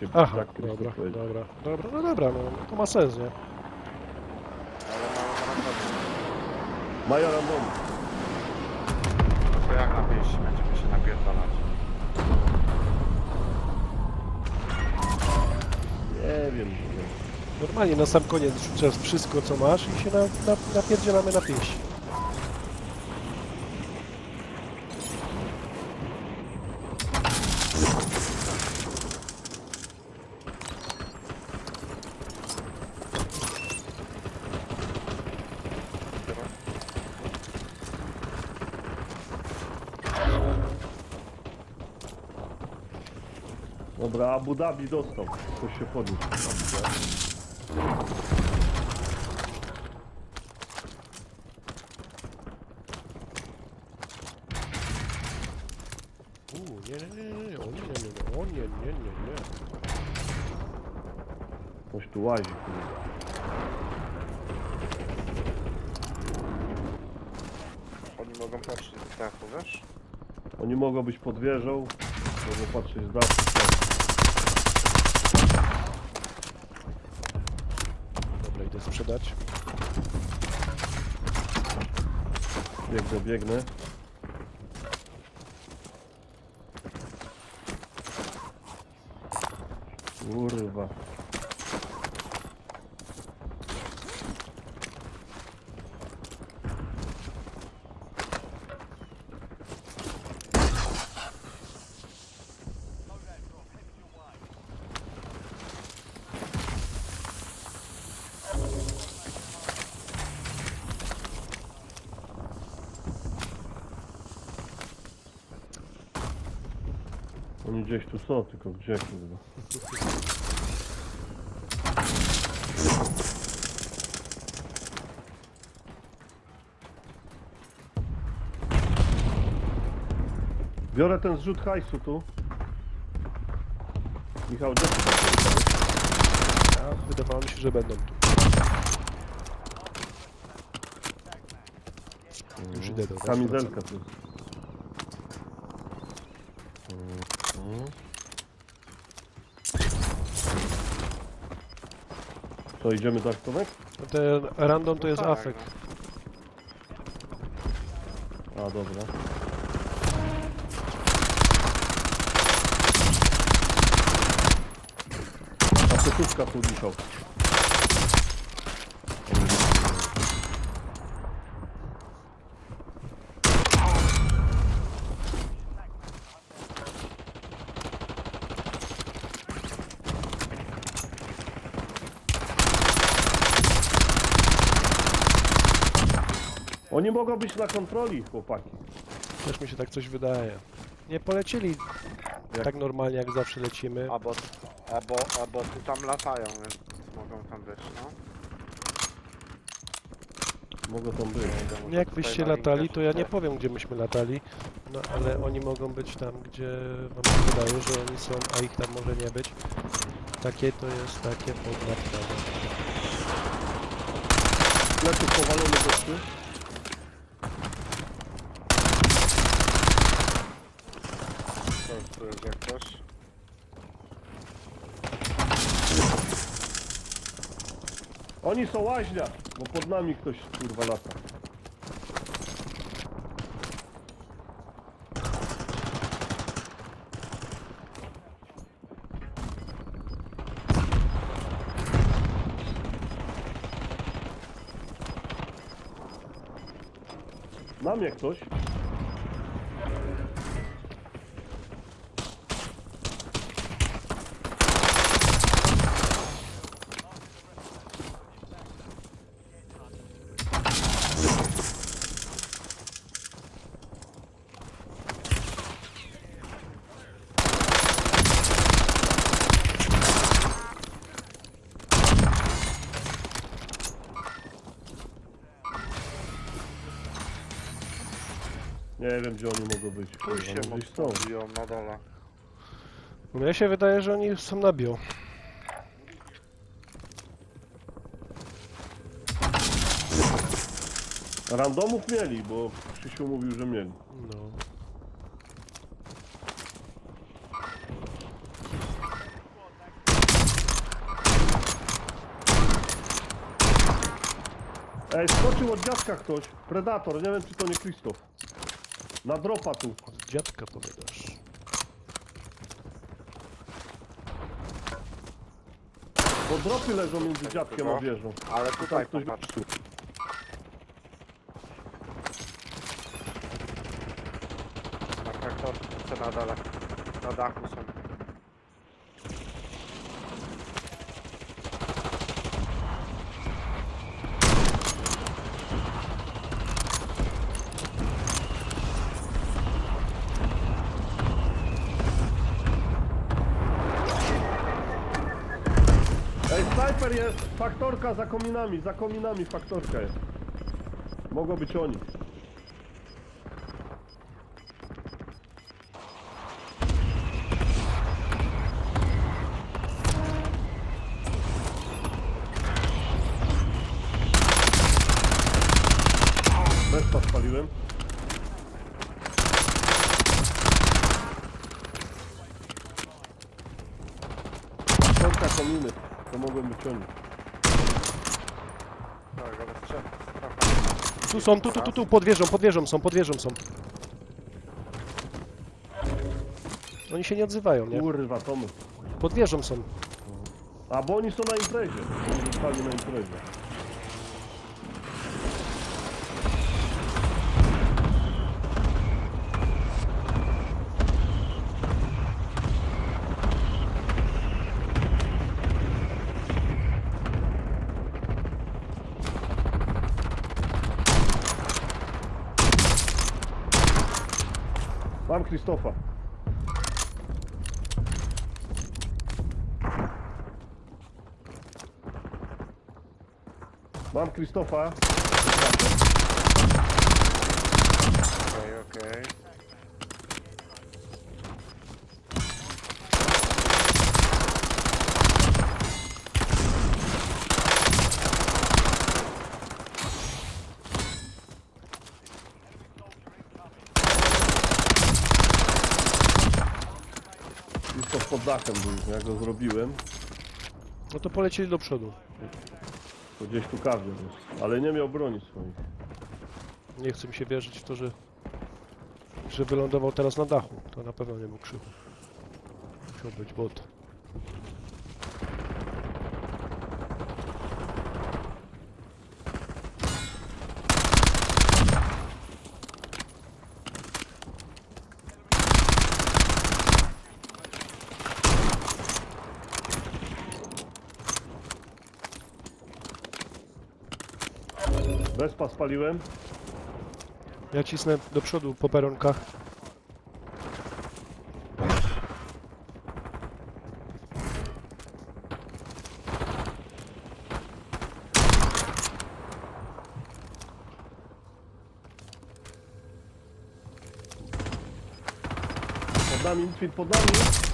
się Aha, tak Krzysztof dobra, powiedział. dobra, dobra, no dobra, no to ma sens, nie? Randomu. No to jak na pięści będziemy się napierdalać? Nie wiem. nie wiem. Normalnie na sam koniec rzucasz wszystko, co masz i się na, na, napierdzielamy na pięści. Dobra, Abu Dhabi dostał. Ktoś się podniósł. Uuu, nie, nie, nie, nie, o nie, nie, nie, o nie, nie, nie, nie. Ktoś tu łazi. kurwa. Oni mogą patrzeć z dachu, wiesz? Oni mogą być pod wieżą. Mogą patrzeć z dachu. Idę sprzedać. Biegnę, biegnę. Kurwa. Oni gdzieś tu są, tylko gdzie kurwa. Biorę ten zrzut hajsu tu. Michał, gdzie ty tam pojechałeś? A wydawało mi się, że będą tu. Już idę do was, Kamizelka tu jest. To idziemy tak Tomek? No Ten random to jest tak, afek. A dobra. A setówka tu Michał. Oni mogą być na kontroli, chłopaki. Też mi się tak coś wydaje. Nie polecieli Jak- tak normalnie jak zawsze lecimy. Albo, albo, albo tu tam latają, więc mogą tam być, no. Mogą tam być. Może Jak linkę latali, to ja nie powiem gdzie myśmy latali. No ale oni mogą być tam, gdzie wam się wydaje, że oni są, a ich tam może nie być. Takie to jest takie podnaprawa. Lecz powalony gościu. To jest jak. Oni są łaźnia, bo pod nami ktoś kurwa lata. Na mnie ktoś. nie wiem gdzie oni mogą być. Tu się Kurwa, no gdzieś na dole. No Mnie się wydaje, że oni są na bio. Randomów mieli, bo Krzysiu mówił, że mieli. No. Ej, skoczył od dziadka ktoś. Predator, nie wiem czy to nie Krzysztof. Na dropa tu. Od dziadka powiadasz. Bo dropy leżą między dziadkiem a wieżą. Ale tutaj ktoś popatrz. Na traktorce na dole. Na dachu snajper jest! Faktorka za kominami, za kominami faktorka jest. Mogą być oni. Bezpa spaliłem. To mogą być oni. Tak, ale strzel. Tu są, tu, tu, tu, tu, pod wieżą, pod wieżą są, pod wieżą są. Oni się nie odzywają, nie? Kurwa, to my. Pod wieżą są. A bo oni są na imprezie. Oni zostali na imprezie. Mam Krzysztofa. Mam Krzysztofa. Okej, okej. Krzysztof pod dachem był, jak go zrobiłem. No to polecieli do przodu. To gdzieś tu każdy jest. Ale nie miał broni swojej. Nie chce mi się wierzyć w to, że, że wylądował teraz na dachu. To na pewno nie był krzyku. Musiał być bot. Bezpa spaliłem. Ja cisnę do przodu po peronkach. Pod nami, Infield pod nami.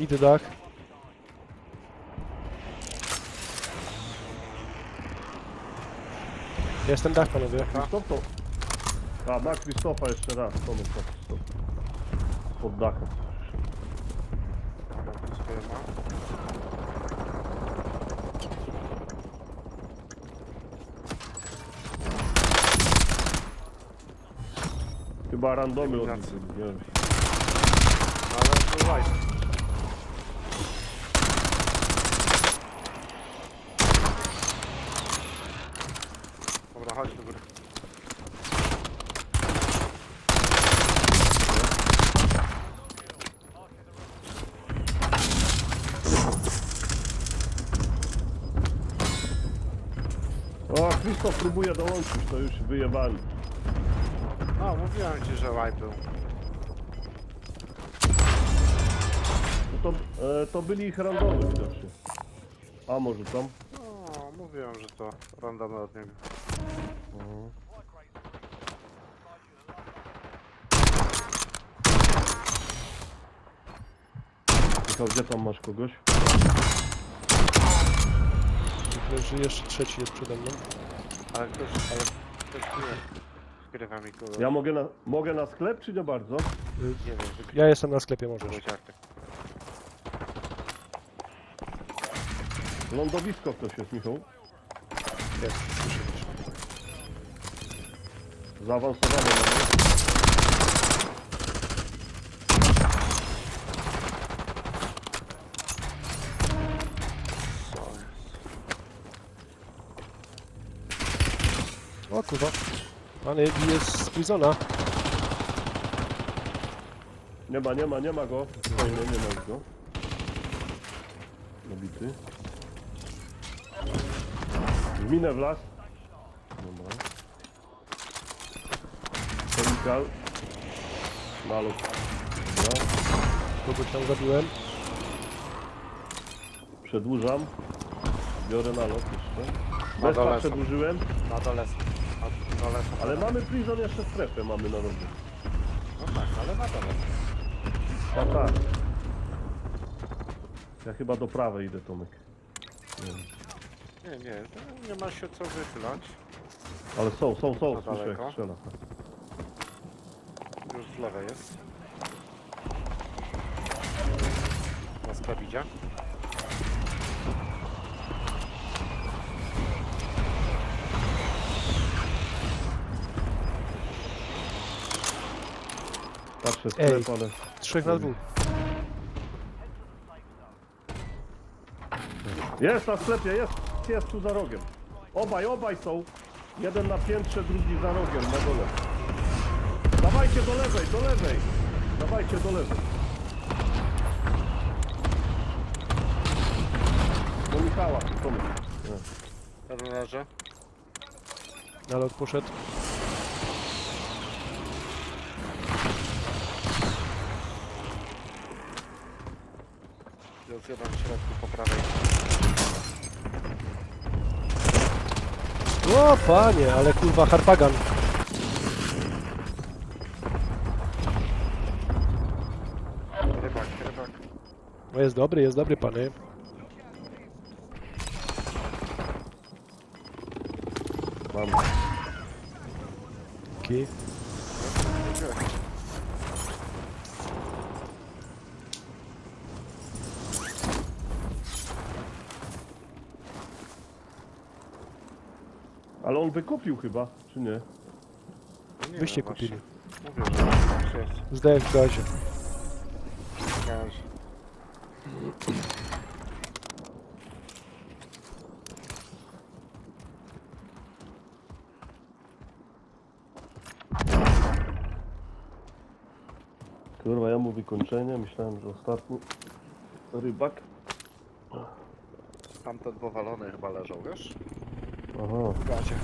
Idę dach. Jestem dach, panowie. Krzysztof to... A, ma Krzysztofa jeszcze raz. To my to. Pod dachem. Chyba randomy od Eliminacja. nich, nie wiem. Ale tu łajs. Dobra, chodź do góry. O, Krzysztof próbuje dołączyć, to już wyjebali. No, mówiłem ci, że łaj był. No to, e, to byli ich randomy widocznie. A może tam? No, mówiłem, że to randomy od niego. Michał, gdzie tam masz kogoś? Myślę, że jeszcze trzeci jest przede mną. Ale ktoś, ale ktoś nie. wygrywa mi tu. Ja mogę na, mogę na sklep, czy nie bardzo? Nie wiem, wygrywa Ja jestem na sklepie, możesz. buziarty. Lądowisko ktoś jest, Michał. Jest. Zaawansowane mamy. Co jest? O kurwa. Pany jest z Prisona. Nie ma, nie ma, nie ma go. Fajnie, nie ma go. Nabity. Minę w las. Dobra. Chemical. Nalot. Dobra. Kogoś tam zabiłem. Przedłużam. Biorę nalot jeszcze. Dole Wespa są. przedłużyłem, Na dole, są- dole są. ale mamy prison jeszcze strefę mamy na rogu. No tak, ale na dole. A tak. Ja chyba do prawej idę, Tomek. Nie wiem. Nie, nie, to nie ma się co wychylać. Ale są, są, są, Na słyszę daleko? jak strzela. Już z lewej jest. Na skrabidzie. Patrzę Ej. sklep, ale... Trzech na dwóch. Jest na sklepie, jest, jest tu za rogiem. Obaj, obaj są. Jeden na piętrze, drugi za rogiem, na dole. Dawajcie do lewej, do lewej. Dawajcie do lewej. Do Michała, Tomek. Nie. Jeden leży. Nalot poszedł. Jeden w środku po prawej. O panie, ale kurwa harpagan. Rybak, rybak. No jest dobry, jest dobry pany. Mam. Ki. On wykupił chyba, czy nie? No nie Wyście wiem, właśnie. kupili. Mówię, że już jest Zdałem w gazie. jakaś... Kurwa, ja mu wykończenie, myślałem, że ostatni rybak. Tamten powalony chyba leżał, wiesz? Aha, W gazie.